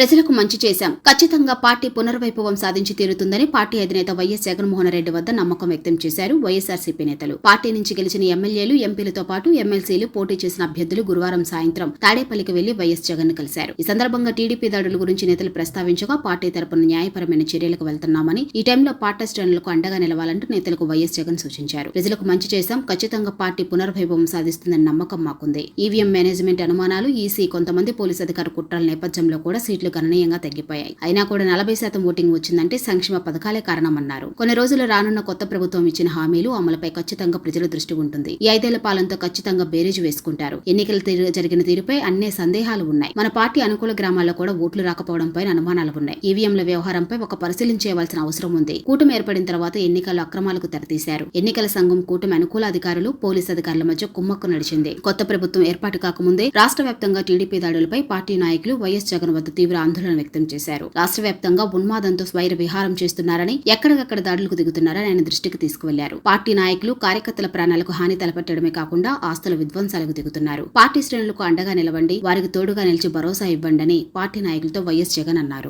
ప్రజలకు మంచి చేశాం. ఖచ్చితంగా పార్టీ పునర్వైభవం సాధించి తీరుతుందని పార్టీ అధినేత వైఎస్ జగన్మోహన్ రెడ్డి వద్ద నమ్మకం వ్యక్తం చేశారు వైఎస్ఆర్సీపీ నేతలు. పార్టీ నుంచి గెలిచిన ఎమ్మెల్యేలు ఎంపీలతో పాటు ఎమ్మెల్సీలు పోటీ చేసిన అభ్యర్థులు గురువారం సాయంత్రం తాడేపల్లికి వెళ్ళి వైఎస్ జగన్ కలిశారు. ఈ సందర్భంగా టీడీపీ దాడుల గురించి నేతలు ప్రస్తావించగా పార్టీ తరపున న్యాయపరమైన చర్యలకు వెళ్తున్నామని ఈ టైంలో పార్టీ శ్రేణులకు అండగా నిలవాలంటూ నేతలకు వైఎస్ జగన్ సూచించారు. ప్రజలకు మంచి చేశాం ఖచ్చితంగా పార్టీ పునర్వైభవం సాధిస్తుందని నమ్మకం మాకుంది. ఈవీఎం మేనేజ్మెంట్ అనుమానాలు ఈసీ కొంతమంది పోలీసు అధికారుల కుట్రల నేపథ్యంలో కూడా సీట్లు గణనీయంగా తగ్గిపోయాయి. అయినా కూడా నలభై శాతం ఓటింగ్ వచ్చిందంటే సంక్షేమ పథకాలే కారణమన్నారు. కొన్ని రోజులు రానున్న కొత్త ప్రభుత్వం ఇచ్చిన హామీలు అమలుపై ఖచ్చితంగా ప్రజల దృష్టి ఉంటుంది. ఈ ఐదేళ్ళ పాలనతో ఖచ్చితంగా బేరీజు వేసుకుంటారు. ఎన్నికల జరిగిన తీరుపై అన్నే సందేహాలు ఉన్నాయి. మన పార్టీ అనుకూల గ్రామాల్లో కూడా ఓట్లు రాకపోవడంపై అనుమానాలు ఉన్నాయి. ఈవీఎంల వ్యవహారంపై ఒక పరిశీలించేయవలసిన అవసరం ఉంది. కూటమి ఏర్పడిన తర్వాత ఎన్నికల అక్రమాలకు తెరతీశారు. ఎన్నికల సంఘం కూటమి అనుకూల అధికారులు పోలీస్ అధికారుల మధ్య కుమ్మక్కు నడిచింది. కొత్త ప్రభుత్వం ఏర్పాటు కాకముందే రాష్ట్ర వ్యాప్తంగా టీడీపీ దాడులపై పార్టీ నాయకులు వైఎస్ జగన్ వద్ద తీవ్ర ఆందోళన వ్యక్తం చేశారు. రాష్ట్ర వ్యాప్తంగా ఉన్మాదంతో స్వైర విహారం చేస్తున్నారని ఎక్కడికక్కడ దాడులకు దిగుతున్నారని ఆయన దృష్టికి తీసుకువెళ్ళారు. పార్టీ నాయకులు కార్యకర్తల ప్రాణాలకు హాని తలపెట్టడమే కాకుండా ఆస్తుల విధ్వంసాలకు దిగుతున్నారు. పార్టీ శ్రేణులకు అండగా నిలవండి వారికి తోడుగా నిలిచి భరోసా ఇవ్వండి అని పార్టీ నాయకులతో వైఎస్ జగన్ అన్నారు.